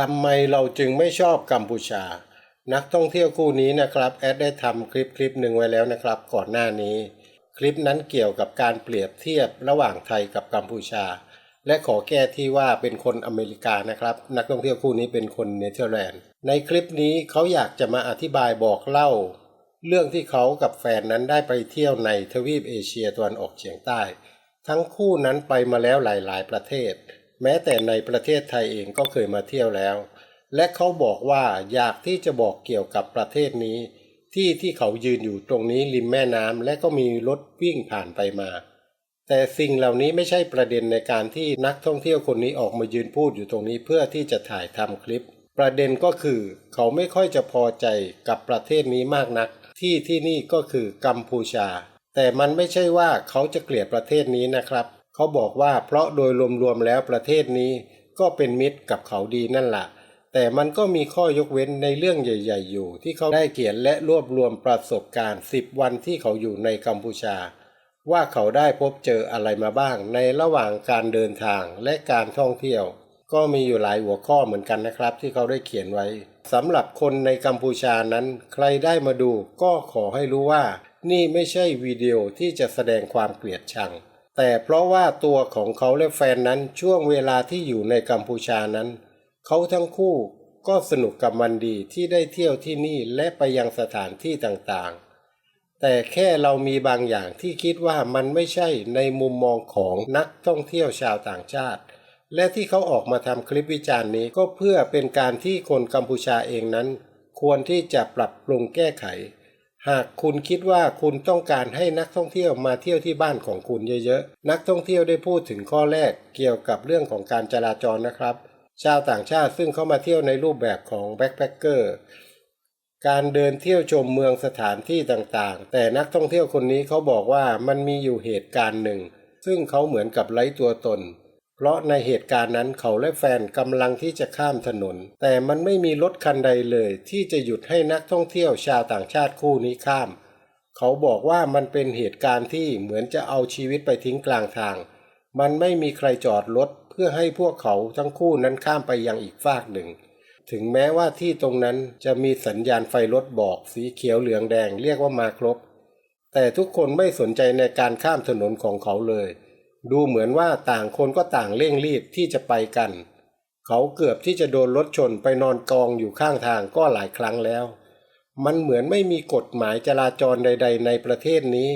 ทำไมเราจึงไม่ชอบกัมพูชา นักท่องเที่ยวคู่นี้นะครับ แอดได้ทำคลิปคลิปหนึ่งไว้แล้วนะครับ ก่อนหน้านี้ คลิปนั้นเกี่ยวกับการเปรียบเทียบระหว่างไทยกับกัมพูชา และขอแก้ที่ว่าเป็นคนอเมริกานะครับ นักท่องเที่ยวคู่นี้เป็นคนเนเธอร์แลนด์ ในคลิปนี้เขาอยากจะมาอธิบายบอกเล่า เรื่องที่เขากับแฟนนั้นได้ไปเที่ยวในทวีปเอเชียตะวันออกเฉียงใต้ ทั้งคู่นั้นไปมาแล้วหลาย ๆ ประเทศ แม้แต่ในประเทศไทยเองก็เคยมาเที่ยวแล้ว และเขาบอกว่าอยากที่จะบอกเกี่ยวกับประเทศนี้ ที่ที่เขายืนอยู่ตรงนี้ริมแม่น้ำและก็มีรถวิ่งผ่านไปมา แต่สิ่งเหล่านี้ไม่ใช่ประเด็นในการที่นักท่องเที่ยวคนนี้ออกมายืนพูดอยู่ตรงนี้เพื่อที่จะถ่ายทำคลิป ประเด็นก็คือเขาไม่ค่อยจะพอใจกับประเทศนี้มากนัก ที่ที่นี่ก็คือกัมพูชา แต่มันไม่ใช่ว่าเขาจะเกลียดประเทศนี้นะครับ เขาบอกว่าเพราะโดยรวมๆแล้วประเทศนี้ก็เป็นมิตรกับเขาดีนั่นแหละแต่มันก็มีข้อยกเว้นในเรื่องใหญ่ ๆ อยู่ ที่เขาได้เขียนและรวบรวมประสบการณ์ 10 วันที่เขาอยู่ในกัมพูชา ว่าเขาได้พบเจออะไรมาบ้างในระหว่างการเดินทางและการท่องเที่ยว ก็มีอยู่หลายหัวข้อเหมือนกันนะครับ ที่เขาได้เขียนไว้สำหรับคนในกัมพูชานั้น ใครได้มาดูก็ขอให้รู้ว่า นี่ไม่ใช่วิดีโอที่จะแสดงความเกลียดชัง แต่เพราะว่าตัวของเขาและแฟนนั้นช่วงเวลาที่อยู่ในกัมพูชานั้น เขาทั้งคู่ก็สนุกกับมันดีที่ได้เที่ยวที่นี่และไปยังสถานที่ต่างๆ แต่แค่เรามีบางอย่างที่คิดว่ามันไม่ใช่ในมุมมองของนักท่องเที่ยวชาวต่างชาติ และที่เขาออกมาทำคลิปวิจารณ์นี้ก็เพื่อเป็นการที่คนกัมพูชาเองนั้น ควรที่จะปรับปรุงแก้ไข หากคุณคิดว่าคุณต้องการให้นักท่องเที่ยวมาเที่ยวที่บ้านของคุณเยอะๆ นักท่องเที่ยวได้พูดถึงข้อแรกเกี่ยวกับเรื่องของการจราจรนะครับ ชาวต่างชาติซึ่งเข้ามาเที่ยวในรูปแบบของแบ็คแพคเกอร์ การเดินเที่ยวชมเมืองสถานที่ต่างๆ แต่นักท่องเที่ยวคนนี้เขาบอกว่ามันมีอยู่เหตุการณ์หนึ่ง ซึ่งเขาเหมือนกับไร้ตัวตน เพราะในเหตุการณ์นั้นเขาและแฟนกำลังที่จะข้ามถนน แต่มันไม่มีรถคันใดเลย ที่จะหยุดให้นักท่องเที่ยวชาวต่างชาติคู่นี้ข้าม เขาบอกว่ามันเป็นเหตุการณ์ที่เหมือนจะเอาชีวิตไปทิ้งกลางทาง มันไม่มีใครจอดรถเพื่อให้พวกเขาทั้งคู่นั้นข้ามไปยังอีกฟากหนึ่ง ถึงแม้ว่าที่ตรงนั้นจะมีสัญญาณไฟรถบอกสีเขียวเหลืองแดงเรียกว่ามาครบ แต่ทุกคนไม่สนใจในการข้ามถนนของเขาเลย ดูเหมือนว่าต่างคนก็ต่างเร่งรีบที่จะไปกัน เขาเกือบที่จะโดนรถชนไปนอนกองอยู่ข้างทางก็หลายครั้งแล้ว มันเหมือนไม่มีกฎหมายจราจรใด ๆ ในประเทศนี้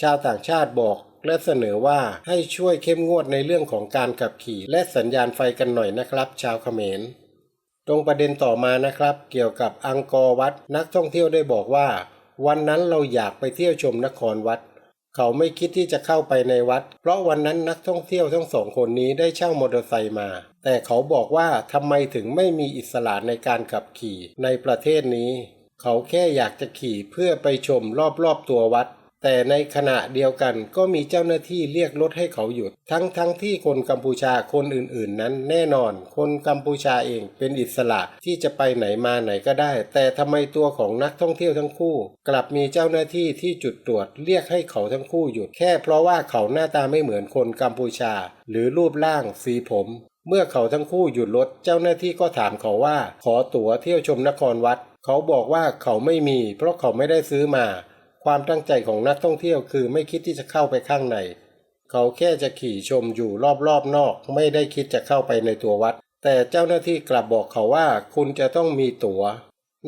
ชาวต่างชาติบอกและเสนอว่าให้ช่วยเข้มงวดในเรื่องของการขับขี่และสัญญาณไฟกันหน่อยนะครับ ชาวเขมร ตรงประเด็นต่อมานะครับ เกี่ยวกับอังกอร์วัดนักท่องเที่ยวได้บอกว่า วันนั้นเราอยากไปเที่ยวชมนครวัด เขาไม่คิดที่จะเข้าไปในวัด เพราะวันนั้นนักท่องเที่ยวทั้งสองคนนี้ได้เช่ามอเตอร์ไซค์มา แต่เขาบอกว่าทำไมถึงไม่มีอิสระในการขับขี่ในประเทศนี้ เขาแค่อยากจะขี่เพื่อไปชมรอบๆตัววัด แต่ในขณะเดียวกันก็มีเจ้าหน้าที่เรียกรถให้เขาหยุด ทั้งทั้งที่คนกัมพูชาคนอื่นๆ นั้นแน่นอน คนกัมพูชาเองเป็นอิสระที่จะไปไหนมาไหนก็ได้ แต่ทำไมตัวของนักท่องเที่ยวทั้งคู่ กลับมีเจ้าหน้าที่ที่จุดตรวจเรียกให้เขาทั้งคู่หยุด แค่เพราะว่าเขาหน้าตาไม่เหมือนคนกัมพูชา หรือรูปร่างสีผมเมื่อเขาทั้งคู่หยุดรถเจ้าหน้าที่ก็ถามเขาว่า ขอตั๋วเที่ยวชมนครวัด เขาบอกว่าเขาไม่มี เพราะเขาไม่ได้ซื้อมา ความตั้งใจของนักท่องเที่ยวคือไม่คิดที่จะเข้าไปข้างใน เขาแค่จะขี่ชมอยู่รอบๆนอก ไม่ได้คิดจะเข้าไปในตัววัด แต่เจ้าหน้าที่กลับบอกเขาว่าคุณจะต้องมีตั๋ว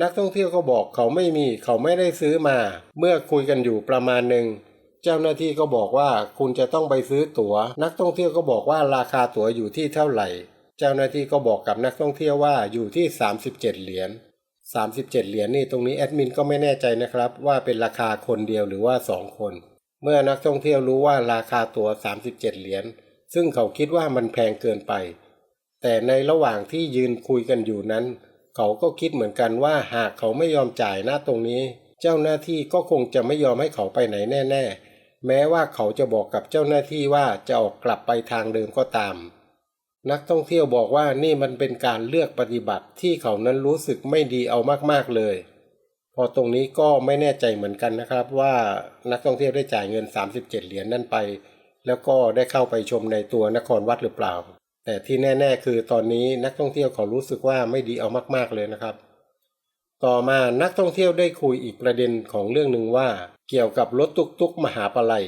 นักท่องเที่ยวก็บอกเขาไม่มี เขาไม่ได้ซื้อมา เมื่อคุยกันอยู่ประมาณหนึ่งเจ้าหน้าที่ก็บอกว่าคุณจะต้องไปซื้อตั๋ว นักท่องเที่ยวก็บอกว่าราคาตั๋วอยู่ที่เท่าไหร่ เจ้าหน้าที่ก็บอกกับนักท่องเที่ยวว่าอยู่ที่ 37 เหรียญ 37 เหรียญนี่ตรงนี้แอดมินก็ไม่แน่ใจนะครับ ว่าเป็นราคาคนเดียวหรือว่า 2 คน เมื่อนักท่องเที่ยวรู้ว่าราคาตั๋ว 37 เหรียญซึ่งเขาคิดว่ามันแพงเกินไป แต่ในระหว่างที่ยืนคุยกันอยู่นั้น เขาก็คิดเหมือนกันว่าหากเขาไม่ยอมจ่ายหน้าตรงนี้ เจ้าหน้าที่ก็คงจะไม่ยอมให้เขาไปไหนแน่ ๆ แม้ว่าเขาจะบอกกับเจ้าหน้าที่ว่าจะออกกลับไปทางเดิมก็ตาม นักท่องเที่ยวบอกว่านี่มันเป็นการเลือกปฏิบัติที่เขานั้นรู้สึกไม่ดีเอามากๆเลย พอตรงนี้ก็ไม่แน่ใจเหมือนกันนะครับ ว่านักท่องเที่ยวได้จ่ายเงิน 37 เหรียญนั่นไป แล้วก็ได้เข้าไปชมในตัวนครวัดหรือเปล่า แต่ที่แน่ ๆ คือตอนนี้นักท่องเที่ยวเขารู้สึกว่าไม่ดีเอามากๆเลยนะครับ ต่อมานักท่องเที่ยวได้คุยอีกประเด็นของเรื่องหนึ่งว่า เกี่ยวกับรถตุกๆมหาปลัย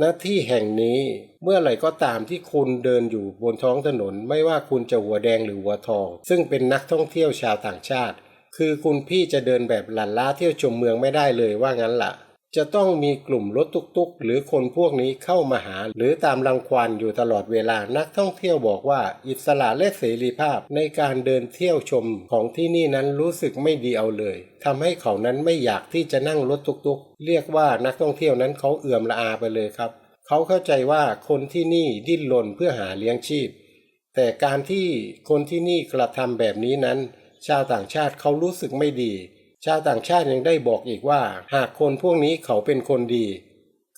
หน้าที่แห่งนี้เมื่อไหร่ก็ตามที่คุณเดินอยู่บนท้องถนน ไม่ว่าคุณจะหัวแดงหรือหัวทอง ซึ่งเป็นนักท่องเที่ยวชาวต่างชาติ คือคุณพี่จะเดินแบบหลั่นล้าเที่ยวชมเมืองไม่ได้เลยว่างั้นล่ะ จะต้องมีกลุ่มรถตุกๆ หรือคนพวกนี้เข้ามาหา หรือตามรังควานอยู่ตลอดเวลานักท่องเที่ยวบอกว่า อิสระและเสรีภาพในการเดินเที่ยวชมของที่นี่นั้นรู้สึกไม่ดีเอาเลยทำให้เขานั้นไม่อยากที่จะนั่งรถตุกๆ เรียกว่านักท่องเที่ยวนั้นเขาเอื่อมละอาไปเลยครับ เขาเข้าใจว่าคนที่นี่ดิ้นรนเพื่อหาเลี้ยงชีพ แต่การที่คนที่นี่กระทำแบบนี้นั้น ชาวต่างชาติเขารู้สึกไม่ดี ชาวต่างชาติยังได้บอกอีกว่า หากคนพวกนี้เขาเป็นคนดี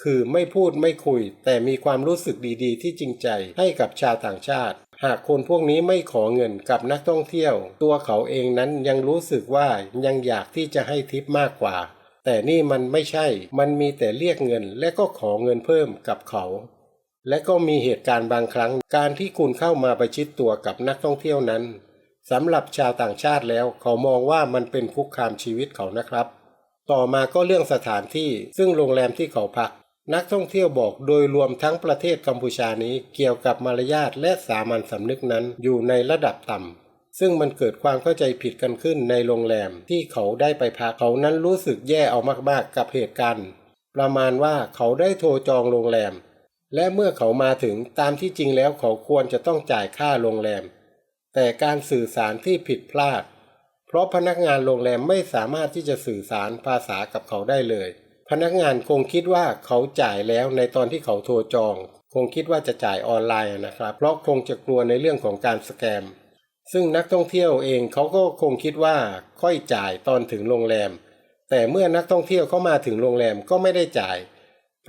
คือไม่พูดไม่คุย แต่มีความรู้สึกดีๆ ที่จริงใจให้กับชาวต่างชาติ หากคนพวกนี้ไม่ขอเงินกับนักท่องเที่ยว ตัวเขาเองนั้นยังรู้สึกว่ายังอยากที่จะให้ทิปมากกว่า แต่นี่มันไม่ใช่ มันมีแต่เรียกเงินและก็ขอเงินเพิ่มกับเขา และก็มีเหตุการณ์บางครั้ง การที่คุณเข้ามาประชิดตัวกับนักท่องเที่ยวนั้น สำหรับชาวต่างชาติแล้วเขามองว่ามันเป็นคุกคามชีวิตเขานะครับ ต่อมาก็เรื่องสถานที่ซึ่งโรงแรมที่เขาพัก นักท่องเที่ยวบอกโดยรวมทั้งประเทศกัมพูชานี้เกี่ยวกับมารยาทและสามัญสำนึกนั้นอยู่ในระดับต่ำซึ่งมันเกิดความเข้าใจผิดกันขึ้นในโรงแรมที่เขาได้ไปพักเขานั้นรู้สึกแย่เอามากๆกับเหตุการณ์ประมาณว่าเขาได้โทรจองโรงแรม และเมื่อเขามาถึงตามที่จริงแล้วเขาควรจะต้องจ่ายค่าโรงแรม แต่การสื่อสารที่ผิดพลาด เพราะพนักงานโรงแรมไม่สามารถที่จะสื่อสารภาษากับเขาได้เลย พนักงานคงคิดว่าเขาจ่ายแล้วในตอนที่เขาโทรจอง คงคิดว่าจะจ่ายออนไลน์นะครับ เพราะคงจะกลัวในเรื่องของการสแกม ซึ่งนักท่องเที่ยวเองเขาก็คงคิดว่าค่อยจ่ายตอนถึงโรงแรม แต่เมื่อนักท่องเที่ยวเข้ามาถึงโรงแรมก็ไม่ได้จ่าย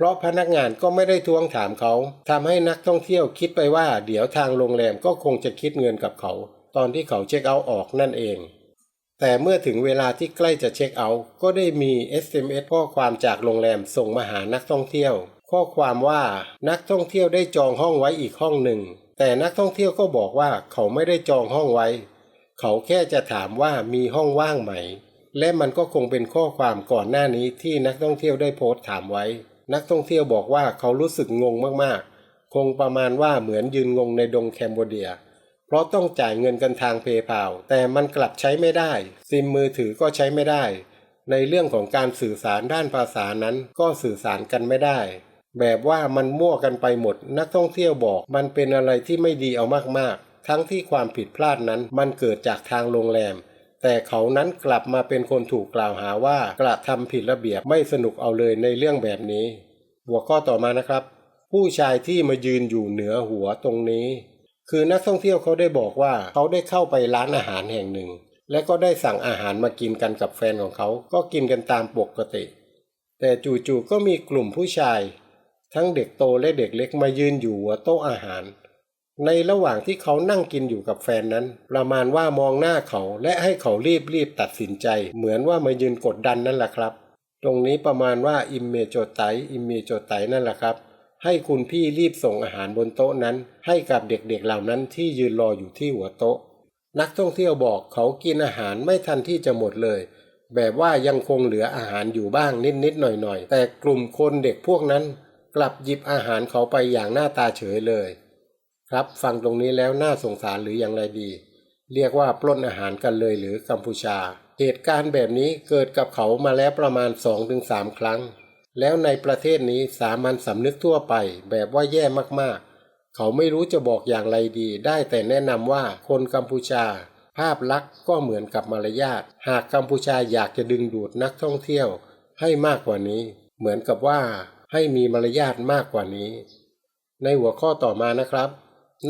เพราะพนักงานก็ไม่ได้ทวงถามเขาทำให้นักท่องเที่ยวคิดไปว่า เดี๋ยวทางโรงแรมก็คงจะคิดเงินกับเขา ตอนที่เขาเช็คเอาท์ออกนั่นเอง แต่เมื่อถึงเวลาที่ใกล้จะเช็คเอาท์ก็ได้มี SMS ข้อความจากโรงแรมส่งมาหานักท่องเที่ยว ข้อความว่านักท่องเที่ยวได้จองห้องไว้อีกห้องหนึ่ง แต่นักท่องเที่ยวก็บอกว่าเขาไม่ได้จองห้องไว้ เขาแค่จะถามว่ามีห้องว่างไหม และมันก็คงเป็นข้อความก่อนหน้านี้ที่นักท่องเที่ยวได้โพสต์ถามไว้ นักท่องเที่ยวบอกว่าเขารู้สึกงงมากๆ คงประมาณว่าเหมือนยืนงงในดงแคมโบเดีย เพราะต้องจ่ายเงินกันทางเพย์พาแต่มันกลับใช้ไม่ได้ ซิมมือถือก็ใช้ไม่ได้ ในเรื่องของการสื่อสารด้านภาษานั้นก็สื่อสารกันไม่ได้ แบบว่ามันมั่วกันไปหมด นักท่องเที่ยวบอก มันเป็นอะไรที่ไม่ดีเอามากๆ ทั้งที่ความผิดพลาดนั้นมันเกิดจากทางโรงแรม แต่เขานั้นกลับมาเป็นคนถูกกล่าวหาว่ากระทำผิดระเบียบไม่สนุกเอาเลยในเรื่องแบบนี้ หัวข้อต่อมานะครับ ผู้ชายที่มายืนอยู่เหนือหัวตรงนี้ คือนักท่องเที่ยวเขาได้บอกว่าเขาได้เข้าไปร้านอาหารแห่งหนึ่ง และก็ได้สั่งอาหารมากินกันกับแฟนของเขา ก็กินกันตามปกติ แต่จู่ๆก็มีกลุ่มผู้ชาย ทั้งเด็กโตและเด็กเล็กมายืนอยู่หัวโต๊ะอาหาร ในระหว่างที่เขานั่งกินอยู่กับแฟนนั้น ประมาณว่ามองหน้าเขาและให้เขารีบรีบตัดสินใจ เหมือนว่ามายืนกดดันนั่นแหละครับ ตรงนี้ประมาณว่าอิมเมโจไตอิมเมโจไตนั่นแหละครับ ให้คุณพี่รีบส่งอาหารบนโต๊ะนั้น ให้กับเด็กๆเหล่านั้นที่ยืนรออยู่ที่หัวโต๊ะ นักท่องเที่ยวบอกเขากินอาหารไม่ทันที่จะหมดเลย แบบว่ายังคงเหลืออาหารอยู่บ้างนิดๆหน่อยๆ แต่กลุ่มคนเด็กพวกนั้น กลับหยิบอาหารเขาไปอย่างหน้าตาเฉยเลย ครับฟังตรงนี้แล้วน่าสงสารหรืออย่างไรดี เรียกว่าปล้นอาหารกันเลยหรือกัมพูชา เหตุการณ์แบบนี้เกิดกับเขามาแล้วประมาณ 2-3 ครั้ง แล้วในประเทศนี้สามัญสำนึกทั่วไปแบบว่าแย่มากๆ เขาไม่รู้จะบอกอย่างไรดี ได้แต่แนะนำว่าคนกัมพูชา ภาพลักษณ์ก็เหมือนกับมารยาทหากกัมพูชาอยากจะดึงดูดนักท่องเที่ยว ให้มากกว่านี้ เหมือนกับว่าให้มีมารยาทมากกว่านี้ ในหัวข้อต่อมานะครับ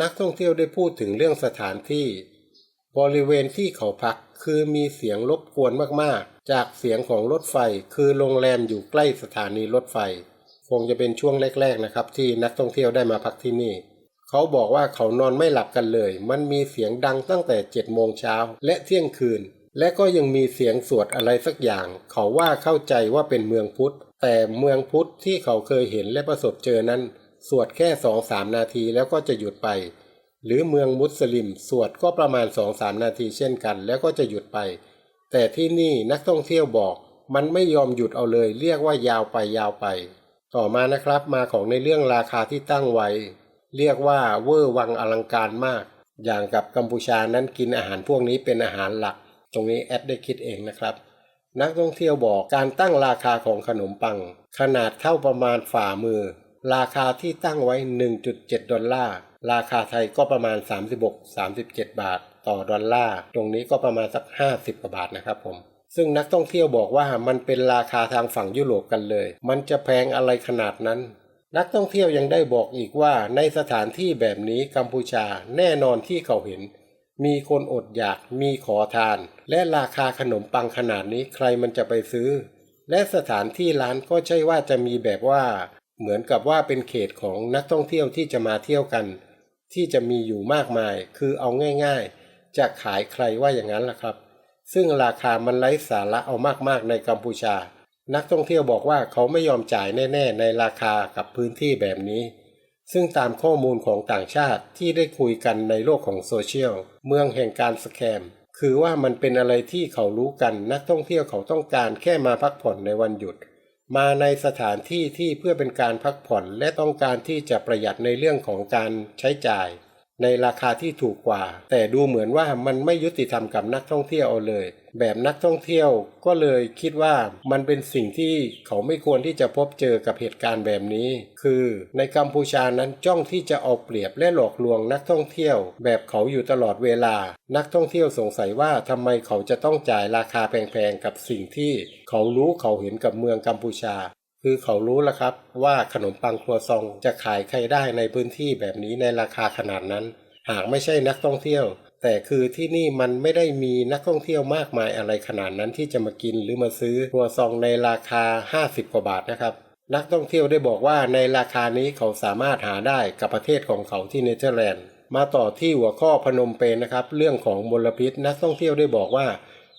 นักท่องเที่ยวได้พูดถึงเรื่องสถานที่ บริเวณที่เขาพักคือมีเสียงรบกวนมากๆ จากเสียงของรถไฟคือโรงแรมอยู่ใกล้สถานีรถไฟ คงจะเป็นช่วงแรกๆนะครับ ที่นักท่องเที่ยวได้มาพักที่นี่ เขาบอกว่าเขานอนไม่หลับกันเลย มันมีเสียงดังตั้งแต่7จ็ดโมงเช้าและเที่ยงคืน และก็ยังมีเสียงสวดอะไรสักอย่าง เขาว่าเข้าใจว่าเป็นเมืองพุทธแต่เมืองพุทธที่เขาเคยเห็นและประสบเจอนั้น สวดแค่สองสามนาทีแล้วก็จะหยุดไป หรือเมืองมุสลิม สวดก็ประมาณ2-3นาทีเช่นกัน แล้วก็จะหยุดไป แต่ที่นี่นักท่องเที่ยวบอก มันไม่ยอมหยุดเอาเลย เรียกว่ายาวไปยาวไป ต่อมานะครับมาของในเรื่องราคาที่ตั้งไว้ เรียกว่าเวอร์วังอลังการมาก อย่างกับกัมพูชานั้นกินอาหารพวกนี้เป็นอาหารหลัก ตรงนี้แอดได้คิดเองนะครับนักท่องเที่ยวบอกการตั้งราคาของขนมปัง ขนาดเท่าประมาณฝ่ามือ ราคาที่ตั้งไว้ 1.7 ดอลลาร์ ราคาไทยก็ประมาณ 36-37 บาท ต่อดอลลาร์ ตรงนี้ก็ประมาณสัก 50กว่าบาทนะครับผม ซึ่งนักท่องเที่ยวบอกว่ามันเป็นราคาทางฝั่งยุโรปกันเลย มันจะแพงอะไรขนาดนั้น นักท่องเที่ยวยังได้บอกอีกว่าในสถานที่แบบนี้กัมพูชาแน่นอนที่เขาเห็น มีคนอดอยาก มีขอทาน และราคาขนมปังขนาดนี้ใครมันจะไปซื้อ และสถานที่ร้านก็ใช่ว่าจะมีแบบว่า เหมือนกับว่าเป็นเขตของนักท่องเที่ยวที่จะมาเที่ยวกัน ที่จะมีอยู่มากมาย คือเอาง่าย ๆ จะขายใครว่าอย่างนั้นล่ะครับ ซึ่งราคามันไร้สาระเอามากๆในกัมพูชา นักท่องเที่ยวบอกว่าเขาไม่ยอมจ่ายแน่ ๆ ในราคากับพื้นที่แบบนี้ ซึ่งตามข้อมูลของต่างชาติที่ได้คุยกันในโลกของโซเชียลเมืองแห่งการสแกมคือว่ามันเป็นอะไรที่เขารู้กันนักท่องเที่ยวเขาต้องการแค่มาพักผ่อนในวันหยุด มาในสถานที่ที่เพื่อเป็นการพักผ่อนและต้องการที่จะประหยัดในเรื่องของการใช้จ่าย ในราคาที่ถูกกว่า แต่ดูเหมือนว่ามันไม่ยุติธรรมกับนักท่องเที่ยวเอาเลย แบบนักท่องเที่ยวก็เลยคิดว่ามันเป็นสิ่งที่เขาไม่ควรที่จะพบเจอกับเหตุการณ์แบบนี้ คือในกัมพูชานั้นจ้องที่จะเอาเปรียบและหลอกลวงนักท่องเที่ยว แบบเขาอยู่ตลอดเวลา นักท่องเที่ยวสงสัยว่าทำไมเขาจะต้องจ่ายราคาแพงๆกับสิ่งที่ เขารู้เขาเห็นกับเมืองกัมพูชา คือเขารู้แล้วครับว่าขนมปังครัวซองจะขายใครได้ในพื้นที่แบบนี้ในราคาขนาดนั้น หากไม่ใช่นักท่องเที่ยว แต่คือที่นี่มันไม่ได้มีนักท่องเที่ยวมากมายอะไรขนาดนั้นที่จะมากินหรือมาซื้อครัวซองในราคา 50 กว่าบาทนะครับ นักท่องเที่ยวได้บอกว่าในราคานี้เขาสามารถหาได้กับประเทศของเขาที่เนเธอร์แลนด์มาต่อที่หัวข้อพนมเปญนะครับ เรื่องของมลพิษนักท่องเที่ยวได้บอกว่า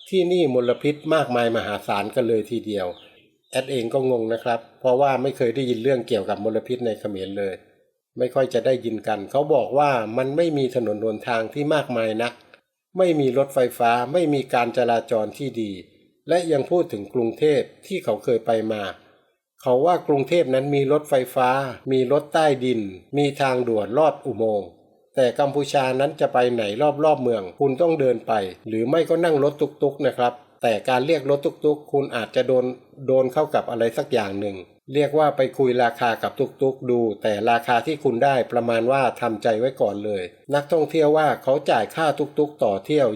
ที่นี่มลพิษมากมายมหาศาลกันเลยทีเดียว แอดเองก็งงนะครับ เพราะว่าไม่เคยได้ยินเรื่องเกี่ยวกับมลพิษในเขมรเลย ไม่ค่อยจะได้ยินกัน เขาบอกว่ามันไม่มีถนนหนทางที่มากมายนัก ไม่มีรถไฟฟ้า ไม่มีการจราจรที่ดี และยังพูดถึงกรุงเทพที่เขาเคยไปมา เขาว่ากรุงเทพนั้นมีรถไฟฟ้า มีรถใต้ดิน มีทางด่วนลอดอุโมงค์แต่กัมพูชานั้นจะไปไหนรอบๆเมือง คุณต้องเดินไป หรือไม่ก็นั่งรถตุกๆนะครับ แต่การเรียกรถตุกๆ คุณอาจจะโดนโดนเข้ากับอะไรสักอย่างหนึ่ง เรียกว่าไปคุยราคากับตุกๆดู แต่ราคาที่คุณได้ประมาณว่าทำใจไว้ก่อนเลย นักท่องเที่ยวว่าเขาจ่ายค่าตุกๆ ต่อเที่ยว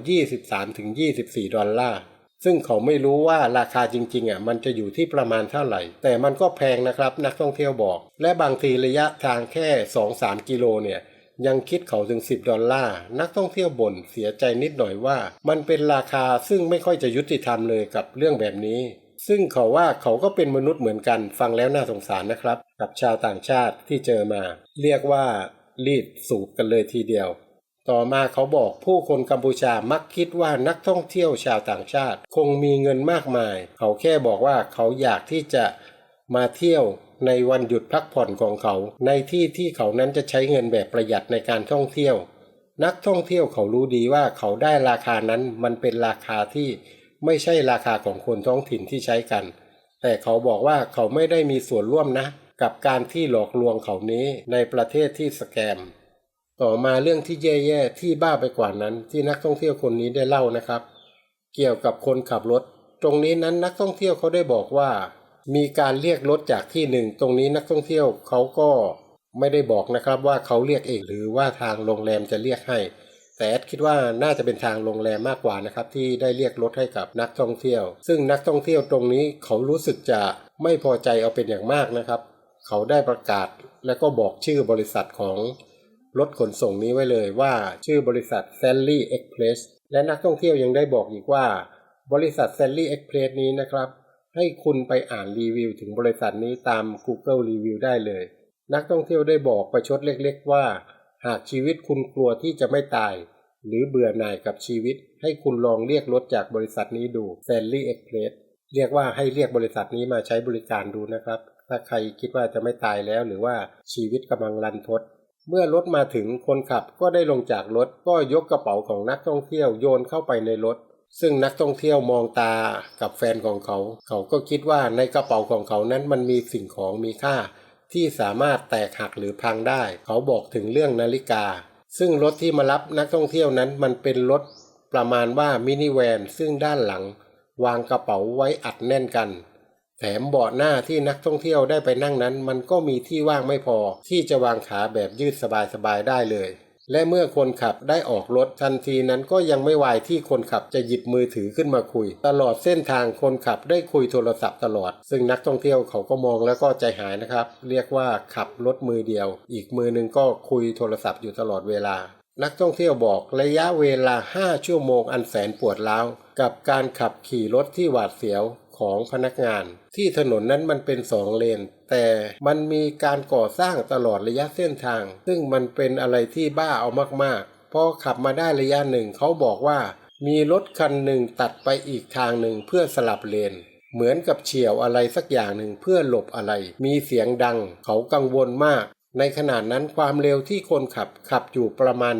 23-24 ดอลลาร์ซึ่งเขาไม่รู้ว่าราคาจริงๆอะมันจะอยู่ที่ประมาณเท่าไหร่ แต่มันก็แพงนะครับนักท่องเที่ยวบอก และบางทีระยะทางแค่ 2-3 กิโลเนี่ย ยังคิดเขาถึง 10 ดอลลาร์ นักท่องเที่ยวบ่นเสียใจนิดหน่อยว่า มันเป็นราคาซึ่งไม่ค่อยจะยุติธรรมเลยกับเรื่องแบบนี้ ซึ่งเขาว่าเขาก็เป็นมนุษย์เหมือนกันฟังแล้วน่าสงสารนะครับ กับชาวต่างชาติที่เจอมา เรียกว่ารีดสูบกันเลยทีเดียว ต่อมาเขาบอกผู้คนกัมพูชามักคิดว่านักท่องเที่ยวชาวต่างชาติ คงมีเงินมากมาย เขาแค่บอกว่าเขาอยากที่จะมาเที่ยว ในวันหยุดพักผ่อนของเขา ในที่ที่เขานั้นจะใช้เงินแบบประหยัดในการท่องเที่ยว นักท่องเที่ยวเขารู้ดีว่าเขาได้ราคานั้นมันเป็นราคาที่ไม่ใช่ราคาของคนท้องถิ่นที่ใช้กัน แต่เขาบอกว่าเขาไม่ได้มีส่วนร่วมนะ กับการที่หลอกลวงเขานี้ในประเทศที่สแกม ต่อมาเรื่องที่แย่ๆที่บ้าไปกว่านั้นที่นักท่องเที่ยวคนนี้ได้เล่านะครับ เกี่ยวกับคนขับรถ ตรงนี้นั้นนักท่องเที่ยวเขาได้บอกว่า มีการเรียกรถจากที่หนึ่งตรงนี้นักท่องเที่ยวเขาก็ไม่ได้บอกนะครับว่าเขาเรียกเองหรือว่าทางโรงแรมจะเรียกให้ แต่แอดคิดว่าน่าจะเป็นทางโรงแรมมากกว่านะครับที่ได้เรียกรถให้กับนักท่องเที่ยว ซึ่งนักท่องเที่ยวตรงนี้เขารู้สึกจะไม่พอใจเอาเป็นอย่างมากนะครับ เขาได้ประกาศและก็บอกชื่อบริษัทของรถขนส่งนี้ไว้เลยว่าชื่อบริษัท Sally Express และนักท่องเที่ยวยังได้บอกอีกว่า บริษัท Sally Express นี้นะครับ ให้คุณไปอ่านรีวิวถึงบริษัทนี้ตาม Google Review ได้เลย นักท่องเที่ยวได้บอกประชดเล็กๆ ว่า หากชีวิตคุณกลัวที่จะไม่ตาย หรือเบื่อหน่ายกับชีวิต ให้คุณลองเรียกรถจากบริษัทนี้ดู Sally Express เรียกว่าให้เรียกบริษัทนี้มาใช้บริการดูนะครับ ถ้าใครคิดว่าจะไม่ตายแล้วหรือว่าชีวิตกำลังรันทด เมื่อรถมาถึงคนขับก็ได้ลงจากรถก็ยกกระเป๋าของนักท่องเที่ยวโยนเข้าไปในรถ ซึ่งนักท่องเที่ยวมองตากับแฟนของเขา เขาก็คิดว่าในกระเป๋าของเขานั้นมันมีสิ่งของมีค่า ที่สามารถแตกหักหรือพังได้ เขาบอกถึงเรื่องนาฬิกา ซึ่งรถที่มารับนักท่องเที่ยวนั้นมันเป็นรถประมาณว่ามินิแวนซึ่งด้านหลัง วางกระเป๋าไว้อัดแน่นกัน แถมเบาะหน้าที่นักท่องเที่ยวได้ไปนั่งนั้น มันก็มีที่ว่างไม่พอ ที่จะวางขาแบบยืดสบายๆได้เลย และเมื่อคนขับได้ออกรถทันทีนั้นก็ยังไม่วายที่คนขับจะหยิบมือถือขึ้นมาคุย ตลอดเส้นทางคนขับได้คุยโทรศัพท์ตลอด ซึ่งนักท่องเที่ยวเขาก็มองแล้วก็ใจหายนะครับ เรียกว่าขับรถมือเดียว อีกมือหนึ่งก็คุยโทรศัพท์อยู่ตลอดเวลา นักท่องเที่ยวบอกระยะเวลา 5 ชั่วโมงอันแสนปวดร้าวกับการขับขี่รถที่หวาดเสียวของพนักงาน ที่ถนนนั้นมันเป็นสองเลน แต่มันมีการก่อสร้างตลอดระยะเส้นทาง ซึ่งมันเป็นอะไรที่บ้าเอามากๆ พอขับมาได้ระยะหนึ่งเขาบอกว่า มีรถคันหนึ่งตัดไปอีกทางหนึ่งเพื่อสลับเลน เหมือนกับเฉียวอะไรสักอย่างหนึ่งเพื่อหลบอะไร มีเสียงดัง เขากังวลมาก ในขณะนั้นความเร็วที่คนขับขับอยู่ประมาณ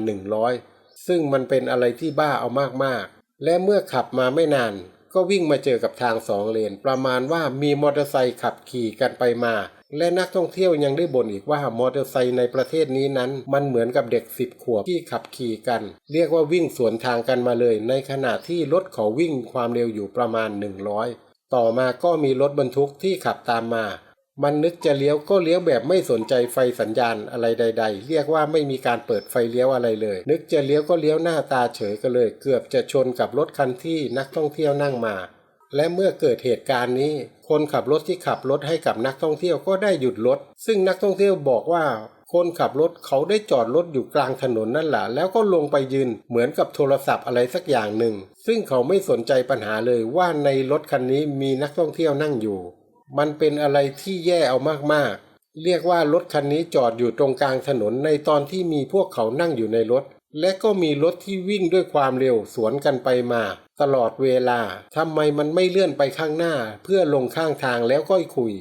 100 ซึ่งมันเป็นอะไรที่บ้าเอามากๆ และเมื่อขับมาไม่นาน ก็วิ่งมาเจอกับทางสองเลน ประมาณว่ามีมอเตอร์ไซค์ขับขี่กันไปมา และนักท่องเที่ยวยังได้บ่นอีกว่ามอเตอร์ไซค์ในประเทศนี้นั้น มันเหมือนกับเด็กสิบขวบที่ขับขี่กัน เรียกว่าวิ่งสวนทางกันมาเลย ในขณะที่รถเขาวิ่งความเร็วอยู่ประมาณ 100 ต่อมาก็มีรถบรรทุกที่ขับตามมา มันนึกจะเลี้ยวก็เลี้ยวแบบไม่สนใจไฟสัญญาณอะไรใด ๆ เรียกว่าไม่มีการเปิดไฟเลี้ยวอะไรเลย นึกจะเลี้ยวก็เลี้ยวหน้าตาเฉยกันเลย เกือบจะชนกับรถคันที่นักท่องเที่ยวนั่งมา และเมื่อเกิดเหตุการณ์นี้ คนขับรถที่ขับรถให้กับนักท่องเที่ยวก็ได้หยุดรถ ซึ่งนักท่องเที่ยวบอกว่าคนขับรถเขาได้จอดรถอยู่กลางถนนนั่นแหละแล้วก็ลงไปยืนเหมือนกับโทรศัพท์อะไรสักอย่างหนึ่ง ซึ่งเขาไม่สนใจปัญหาเลยว่าในรถคันนี้มีนักท่องเที่ยวนั่งอยู่ มันเป็นอะไรที่แย่เอามากๆ เรียกว่ารถคันนี้จอดอยู่ตรงกลางถนนในตอนที่มีพวกเขานั่งอยู่ในรถ และก็มีรถที่วิ่งด้วยความเร็วสวนกันไปมา ตลอดเวลาทำไมมันไม่เลื่อนไปข้างหน้า เพื่อลงข้างทางแล้วก็คุย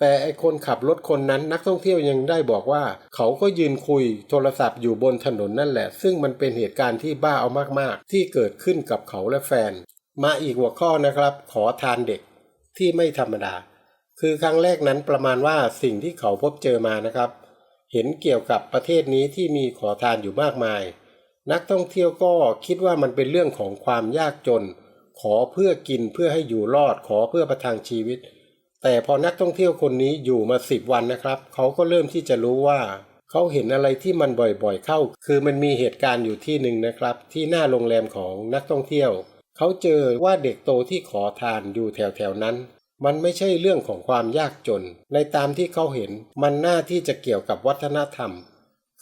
แต่ไอคนขับรถคนนั้นนักท่องเที่ยวยังได้บอกว่า เขาก็ยืนคุยโทรศัพท์อยู่บนถนนนั่นแหละ ซึ่งมันเป็นเหตุการณ์ที่บ้าเอามากๆ ที่เกิดขึ้นกับเขาและแฟน มาอีกหัวข้อนะครับ ขอทานเด็กที่ไม่ธรรมดา คือครั้งแรกนั้นประมาณว่าสิ่งที่เขาพบเจอมานะครับ เห็นเกี่ยวกับประเทศนี้ที่มีขอทานอยู่มากมาย นักท่องเที่ยวก็คิดว่ามันเป็นเรื่องของความยากจน ขอเพื่อกินเพื่อให้อยู่รอดขอเพื่อประทังชีวิต แต่พอนักท่องเที่ยวคนนี้อยู่มาสิบวันนะครับ เขาก็เริ่มที่จะรู้ว่า เขาเห็นอะไรที่มันบ่อยๆเข้า คือมันมีเหตุการณ์อยู่ที่หนึ่งนะครับ ที่หน้าโรงแรมของนักท่องเที่ยว เขาเจอว่าเด็กโตที่ขอทานอยู่แถวๆนั้น มันไม่ใช่เรื่องของความยากจน ในตามที่เขาเห็น มันน่าที่จะเกี่ยวกับวัฒนธรรม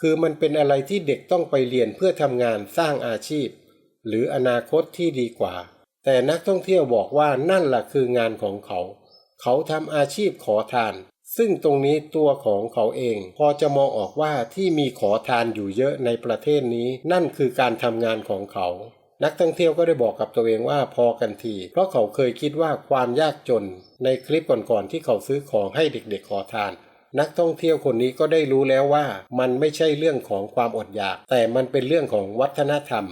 คือมันเป็นอะไรที่เด็กต้องไปเรียนเพื่อทำงานสร้างอาชีพ หรืออนาคตที่ดีกว่า แต่นักท่องเที่ยวบอกว่านั่นแหละคืองานของเขา เขาทำอาชีพขอทาน ซึ่งตรงนี้ตัวของเขาเอง พอจะมองออกว่าที่มีขอทานอยู่เยอะในประเทศนี้ นั่นคือการทำงานของเขา นักท่องเที่ยวก็ได้บอกกับตัวเองว่าพอกันที เพราะเขาเคยคิดว่าความยากจน ในคลิปก่อนๆที่เขาซื้อของให้เด็กๆขอทาน นักท่องเที่ยวคนนี้ก็ได้รู้แล้วว่ามันไม่ใช่เรื่องของความอดอยาก แต่มันเป็นเรื่องของวัฒนธรรม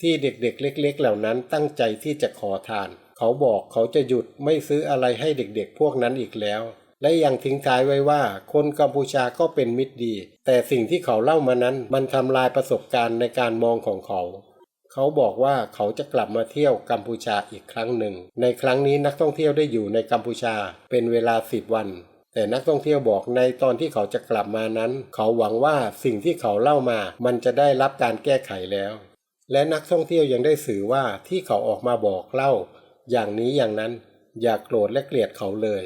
ที่เด็กๆเล็ก ๆ เหล่านั้นตั้งใจที่จะขอทาน เขาบอกเขาจะหยุดไม่ซื้ออะไรให้เด็กๆ พวกนั้นอีกแล้วและยังทิ้งท้ายไว้ว่าคนกัมพูชาก็เป็นมิตรดี แต่สิ่งที่เขาเล่ามานั้นมันทำลายประสบการณ์ในการมองของเขา เขาบอกว่าเขาจะกลับมาเที่ยวกัมพูชาอีกครั้งหนึ่ง ในครั้งนี้นักท่องเที่ยวได้อยู่ในกัมพูชาเป็นเวลาสิบวัน แต่นักท่องเที่ยวบอกในตอนที่เขาจะกลับมานั้น เขาหวังว่าสิ่งที่เขาเล่ามา มันจะได้รับการแก้ไขแล้ว และนักท่องเที่ยวยังได้สื่อว่าที่เขาออกมาบอกเล่า อย่างนี้อย่างนั้น อย่ากโกรธและเกลียดเขาเลย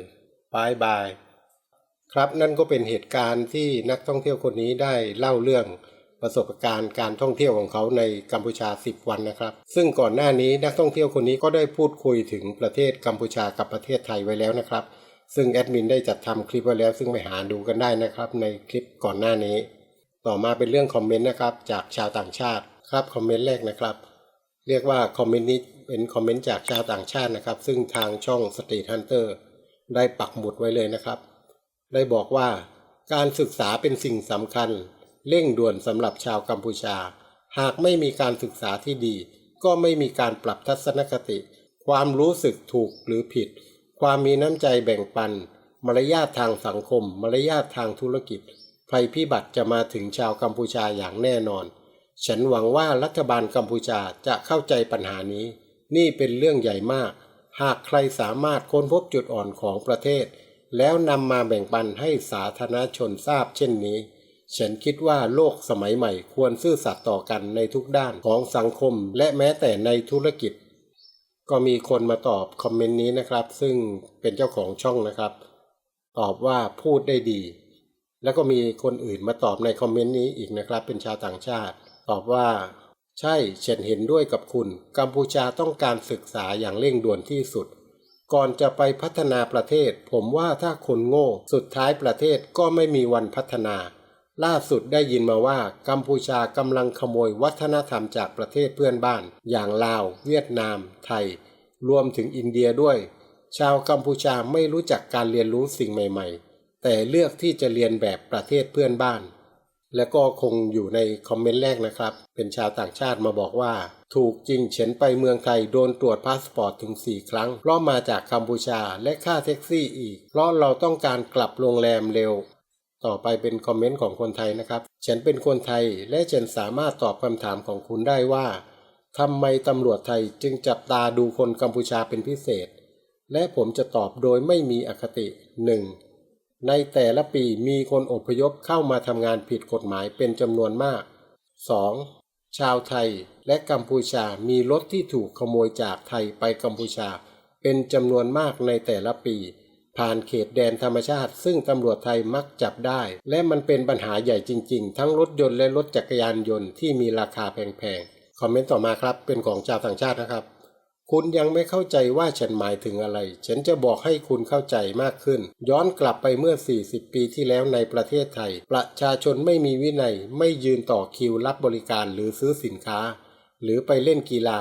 บายบาย ครับนั่นก็เป็นเหตุการณ์ที่นักท่องเที่ยวคนนี้ได้เล่าเรื่อง ประสบการณ์การท่องเที่ยวของเขาในกัมพูชา 10 วันนะครับ ซึ่งก่อนหน้านี้นักท่องเที่ยวคนนี้ก็ได้พูดคุยถึงประเทศกัมพูชากับประเทศไทยไว้แล้วนะครับ ซึ่งแอดมินได้จัดทำคลิปไว้แล้ว ซึ่งไปหาดูกันได้นะครับ ในคลิปก่อนหน้านี้ ต่อมาเป็นเรื่องคอมเมนต์นะครับจากชาวต่างชาติครับคอมเมนต์แรกนะครับ เรียกว่าคอมเมนต์นี้เป็นคอมเมนต์จากชาวต่างชาตินะครับ ซึ่งทางช่อง Street Hunter ได้ปักหมุดไว้เลยนะครับ ได้บอกว่าการศึกษาเป็นสิ่งสำคัญ เร่งด่วนสำหรับชาวกัมพูชา หากไม่มีการศึกษาที่ดี ก็ไม่มีการปรับทัศนคติ ความรู้สึกถูกหรือผิด ความมีน้ำใจแบ่งปัน มารยาททางสังคม มารยาททางธุรกิจ ภัยพิบัติจะมาถึงชาวกัมพูชาอย่างแน่นอน ฉันหวังว่ารัฐบาลกัมพูชาจะเข้าใจปัญหานี้ นี่เป็นเรื่องใหญ่มาก หากใครสามารถค้นพบจุดอ่อนของประเทศ แล้วนำมาแบ่งปันให้สาธารณชนทราบเช่นนี้ ฉันคิดว่าโลกสมัยใหม่ควรซื่อสัตย์ต่อกันในทุกด้านของสังคม และแม้แต่ในธุรกิจ ก็มีคนมาตอบคอมเมนต์นี้นะครับ ซึ่งเป็นเจ้าของช่องนะครับ ตอบว่าพูดได้ดี แล้วก็มีคนอื่นมาตอบในคอมเมนต์นี้อีกนะครับ เป็นชาวต่างชาติ ตอบว่า ใช่ฉันเห็นด้วยกับคุณ กัมพูชาต้องการศึกษาอย่างเร่งด่วนที่สุดก่อนจะไปพัฒนาประเทศ ผมว่าถ้าคนโง่ สุดท้ายประเทศก็ไม่มีวันพัฒนา ล่าสุดได้ยินมาว่ากัมพูชากำลังขโมยวัฒนธรรมจากประเทศเพื่อนบ้าน อย่างลาว เวียดนาม ไทย รวมถึงอินเดียด้วย ชาวกัมพูชาไม่รู้จักการเรียนรู้สิ่งใหม่ ๆ แต่เลือกที่จะเรียนแบบประเทศเพื่อนบ้าน และก็คงอยู่ในคอมเมนต์แรกนะครับ เป็นชาวต่างชาติมาบอกว่า ถูกจริงเฉินไปเมืองไทยโดนตรวจพาสปอร์ตถึง 4 ครั้ง เพราะมาจากกัมพูชาและค่าแท็กซี่อีก เพราะเราต้องการกลับโรงแรมเร็ว ต่อไปเป็นคอมเมนต์ของคนไทยนะครับ ฉันเป็นคนไทยและฉันสามารถตอบคำถามของคุณได้ว่าทำไมตำรวจไทยจึงจับตาดูคนกัมพูชาเป็นพิเศษ และผมจะตอบโดยไม่มีอคติ 1. ในแต่ละปีมีคนอพยพเข้ามาทำงานผิดกฎหมายเป็นจำนวนมาก 2. ชาวไทยและกัมพูชามีรถที่ถูกขโมยจากไทยไปกัมพูชา เป็นจำนวนมากในแต่ละปี ผ่านเขตแดนธรรมชาติ ซึ่งตำรวจไทยมักจับได้ และมันเป็นปัญหาใหญ่จริง ๆ ทั้งรถยนต์และรถจักรยานยนต์ที่มีราคาแพงๆ คอมเมนต์ต่อมาครับ เป็นของชาวต่างชาตินะครับ คุณยังไม่เข้าใจว่าฉันหมายถึงอะไร ฉันจะบอกให้คุณเข้าใจมากขึ้น ย้อนกลับไปเมื่อ 40 ปีที่แล้วในประเทศไทย ประชาชนไม่มีวินัย ไม่ยืนต่อคิวรับบริการหรือซื้อสินค้า หรือไปเล่นกีฬา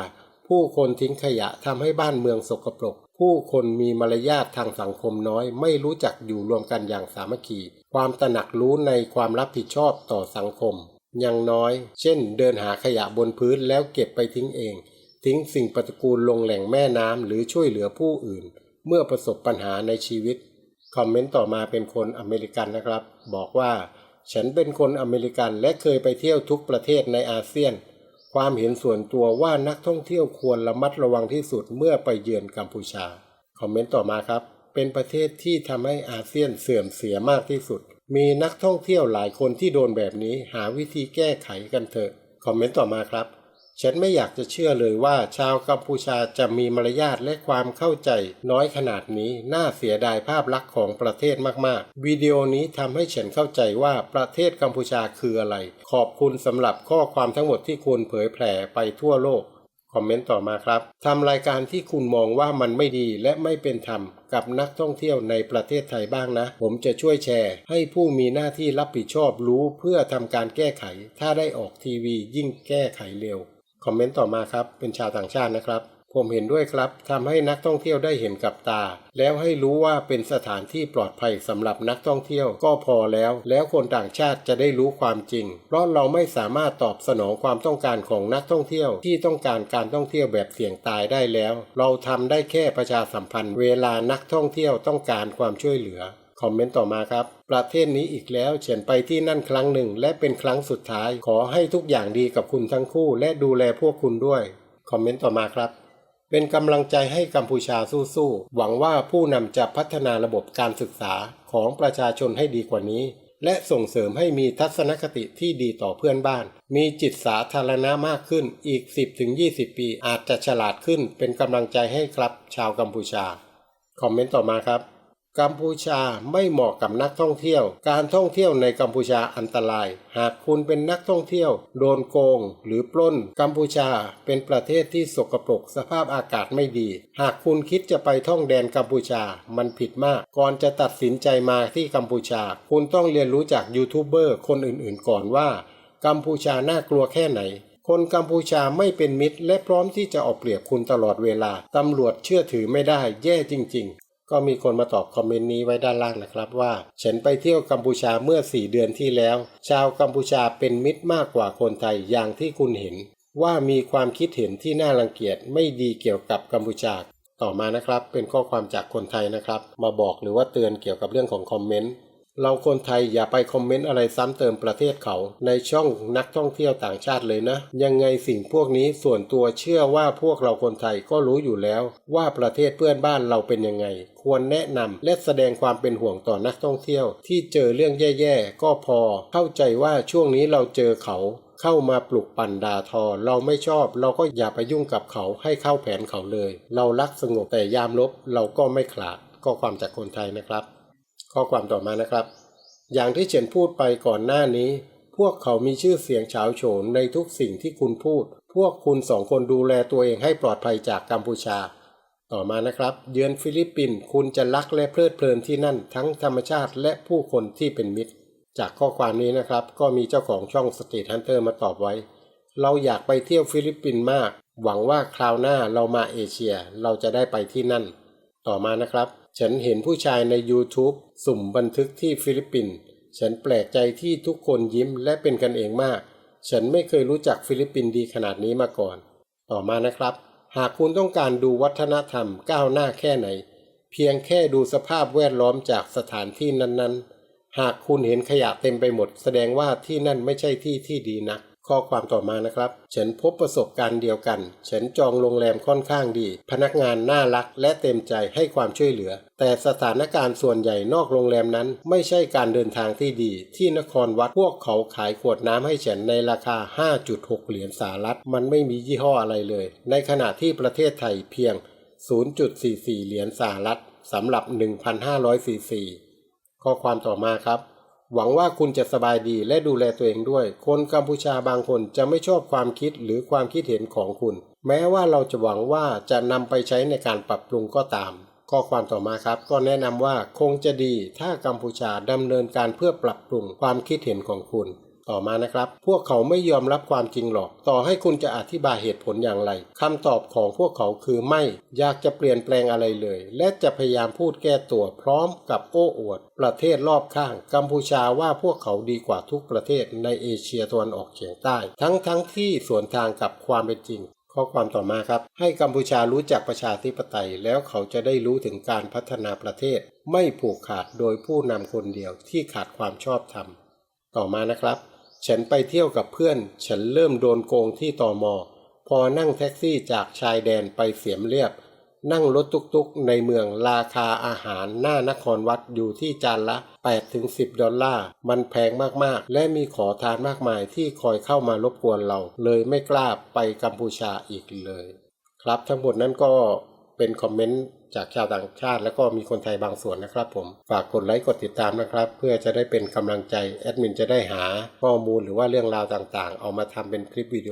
ผู้คนทิ้งขยะทำให้บ้านเมืองสกปรก ผู้คนมีมารยาททางสังคมน้อย ไม่รู้จักอยู่รวมกันอย่างสามัคคี ความตระหนักรู้ในความรับผิดชอบต่อสังคม ยังน้อย เช่น เดินหาขยะบนพื้นแล้วเก็บไปทิ้งเอง ทิ้งสิ่งปฏิกูลลงแหล่งแม่น้ำหรือช่วยเหลือผู้อื่น เมื่อประสบปัญหาในชีวิต คอมเมนต์ต่อมาเป็นคนอเมริกันนะครับ บอกว่า ฉันเป็นคนอเมริกันและเคยไปเที่ยวทุกประเทศในอาเซียน ความเห็นส่วนตัวว่านักท่องเที่ยวควรระมัดระวังที่สุดเมื่อไปเยือนกัมพูชา คอมเมนต์ต่อมาครับ เป็นประเทศที่ทำให้อาเซียนเสื่อมเสียมากที่สุด มีนักท่องเที่ยวหลายคนที่โดนแบบนี้หาวิธีแก้ไขกันเถอะ คอมเมนต์ต่อมาครับ ฉันไม่อยากจะเชื่อเลยว่าชาวกัมพูชาจะมีมารยาทและความเข้าใจน้อยขนาดนี้ น่าเสียดายภาพลักษณ์ของประเทศมากๆ วิดีโอนี้ทำให้ฉันเข้าใจว่าประเทศกัมพูชาคืออะไร ขอบคุณสำหรับข้อความทั้งหมดที่คุณเผยแผ่ไปทั่วโลก คอมเมนต์ต่อมาครับทำรายการที่คุณมองว่ามันไม่ดีและไม่เป็นธรรมกับนักท่องเที่ยวในประเทศไทยบ้างนะ ผมจะช่วยแชร์ ให้ผู้มีหน้าที่รับผิดชอบรู้เพื่อทำการแก้ไข ถ้าได้ออกทีวียิ่งแก้ไขเร็ว คอมเมนต์ต่อมาครับ เป็นชาวต่างชาตินะครับ ผมเห็นด้วยครับทำให้นักท่องเที่ยวได้เห็นกับตา แล้วให้รู้ว่าเป็นสถานที่ปลอดภัยสำหรับนักท่องเที่ยวก็พอแล้ว แล้วคนต่างชาติจะได้รู้ความจริง เพราะเราไม่สามารถตอบสนองความต้องการของนักท่องเที่ยว ที่ต้องการการท่องเที่ยวแบบเสี่ยงตายได้แล้ว เราทำได้แค่ประชาสัมพันธ์ เวลานักท่องเที่ยวต้องการความช่วยเหลือ คอมเมนต์ต่อมาครับ ประเทศนี้อีกแล้วเฉียนไปที่นั่นครั้งหนึ่ง และเป็นครั้งสุดท้าย ขอให้ทุกอย่างดีกับคุณทั้งคู่ และดูแลพวกคุณด้วย คอมเมนต์ต่อมาครับ เป็นกำลังใจให้กัมพูชาสู้ๆหวังว่าผู้นำจะพัฒนาระบบการศึกษาของประชาชนให้ดีกว่านี้ และส่งเสริมให้มีทัศนคติที่ดีต่อเพื่อนบ้าน มีจิตสาธารณะมากขึ้นอีก 10-20 ปี อาจจะฉลาดขึ้นเป็นกำลังใจให้ครับ ชาวกัมพูชา คอมเมนต์ต่อมาครับ กัมพูชาไม่เหมาะกับนักท่องเที่ยว การท่องเที่ยวในกัมพูชาอันตราย หากคุณเป็นนักท่องเที่ยว โดนโกง หรือปล้น กัมพูชาเป็นประเทศที่สกปรกสภาพอากาศไม่ดี หากคุณคิดจะไปท่องแดนกัมพูชา มันผิดมาก ก่อนจะตัดสินใจมาที่กัมพูชา คุณต้องเรียนรู้จากยูทูบเบอร์คนอื่นๆก่อนว่า กัมพูชาน่ากลัวแค่ไหนคนกัมพูชาไม่เป็นมิตร และพร้อมที่จะเอาเปรียบคุณตลอดเวลา ตำรวจเชื่อถือไม่ได้แย่จริงๆ ก็มีคนมาตอบคอมเมนต์นี้ไว้ด้านล่างนะครับว่า ฉันไปเที่ยวกัมพูชาเมื่อ 4 เดือนที่แล้ว ชาวกัมพูชาเป็นมิตรมากกว่าคนไทยอย่างที่คุณเห็น ว่ามีความคิดเห็นที่น่ารังเกียจไม่ดีเกี่ยวกับกัมพูชา ต่อมานะครับเป็นข้อความจากคนไทยนะครับ มาบอกหรือว่าเตือนเกี่ยวกับเรื่องของคอมเมนต์ เราคนไทยอย่าไปคอมเมนต์อะไรซ้ำเติมประเทศเขาในช่องนักท่องเที่ยวต่างชาติเลยนะ ยังไงสิ่งพวกนี้ส่วนตัวเชื่อว่าพวกเราคนไทยก็รู้อยู่แล้ว ว่าประเทศเพื่อนบ้านเราเป็นยังไง ควรแนะนำและแสดงความเป็นห่วงต่อนักท่องเที่ยว ที่เจอเรื่องแย่ๆก็พอ เข้าใจว่าช่วงนี้เราเจอเขาเข้ามาปลุกปั่นด่าทอ เราไม่ชอบ เราก็อย่าไปยุ่งกับเขาให้เข้าแผนเขาเลย เรารักสงบแต่ยามลบเราก็ไม่ขลาดข้อความจากคนไทยนะครับ ข้อความต่อมานะครับ อย่างที่เฉินพูดไปก่อนหน้านี้ พวกเขามีชื่อเสียงเฉาโฉนในทุกสิ่งที่คุณพูด พวกคุณสองคนดูแลตัวเองให้ปลอดภัยจากกัมพูชา ต่อมานะครับ เยือนฟิลิปปินส์คุณจะรักและเพลิดเพลินที่นั่นทั้งธรรมชาติและผู้คนที่เป็นมิตร จากข้อความนี้นะครับ ก็มีเจ้าของช่องสตรีทฮันเตอร์มาตอบไว้ เราอยากไปเที่ยวฟิลิปปินส์มาก หวังว่าคราวหน้าเรามาเอเชียเราจะได้ไปที่นั่น ต่อมานะครับ ฉันเห็นผู้ชายใน YouTube สุ่มบันทึกที่ฟิลิปปินส์ ฉันแปลกใจที่ทุกคนยิ้มและเป็นกันเองมาก ฉันไม่เคยรู้จักฟิลิปปินส์ดีขนาดนี้มาก่อน ต่อมานะครับ หากคุณต้องการดูวัฒนธรรมก้าวหน้าแค่ไหน เพียงแค่ดูสภาพแวดล้อมจากสถานที่นั้นๆ หากคุณเห็นขยะเต็มไปหมด แสดงว่าที่นั่นไม่ใช่ที่ที่ดีนัก ข้อความต่อมานะครับ ฉันพบประสบการณ์เดียวกัน ฉันจองโรงแรมค่อนข้างดี พนักงานน่ารักและเต็มใจให้ความช่วยเหลือ แต่สถานการณ์ส่วนใหญ่นอกโรงแรมนั้น ไม่ใช่การเดินทางที่ดี ที่นครวัดพวกเขาขายขวดน้ำให้ฉันในราคา 5.6 เหรียญสหรัฐ มันไม่มียี่ห้ออะไรเลย ในขณะที่ประเทศไทยเพียง 0.44 เหรียญสหรัฐสำหรับ 1,500ซีซีข้อความต่อมาครับ หวังว่าคุณจะสบายดีและดูแลตัวเองด้วย คนกัมพูชาบางคนจะไม่ชอบความคิดหรือความคิดเห็นของคุณ แม้ว่าเราจะหวังว่าจะนำไปใช้ในการปรับปรุงก็ตาม ข้อความต่อมาครับ ก็แนะนำว่าคงจะดีถ้ากัมพูชาดำเนินการเพื่อปรับปรุงความคิดเห็นของคุณ ต่อมานะครับ พวกเขาไม่ยอมรับความจริงหรอก ต่อให้คุณจะอธิบายเหตุผลอย่างไรคำตอบของพวกเขาคือไม่ อยากจะเปลี่ยนแปลงอะไรเลย และจะพยายามพูดแก้ตัวพร้อมกับโอ้อวด ประเทศรอบข้าง กัมพูชาว่าพวกเขาดีกว่าทุกประเทศในเอเชียตะวันออกเฉียงใต้ ทั้งทั้งที่สวนทางกับความเป็นจริงข้อความต่อมาครับ ให้กัมพูชารู้จักประชาธิปไตย แล้วเขาจะได้รู้ถึงการพัฒนาประเทศ ไม่ผูกขาดโดยผู้นำคนเดียวที่ขาดความชอบธรรม ต่อมานะครับ ฉันไปเที่ยวกับเพื่อน ฉันเริ่มโดนโกงที่ตอมอพอนั่งแท็กซี่จากชายแดนไปเสียมเรียบ นั่งรถตุกๆ ในเมืองราคาอาหารหน้านครวัดอยู่ที่จานละ 8-10 ดอลลาร์ มันแพงมากๆ และมีขอทานมากมายที่คอยเข้ามารบกวนเรา เลยไม่กล้าไปกัมพูชาอีกเลย ครับทั้งหมดนั้นก็เป็นคอมเมนต์ จากชาวต่างชาติ แล้วก็มีคนไทยบางส่วนนะครับ ผมฝากกดไลค์กดติดตามนะครับ เพื่อจะได้เป็นกำลังใจแอดมินจะได้หาข้อมูลหรือว่าเรื่องราวต่างๆ เอามาทำเป็นคลิปวิดีโอ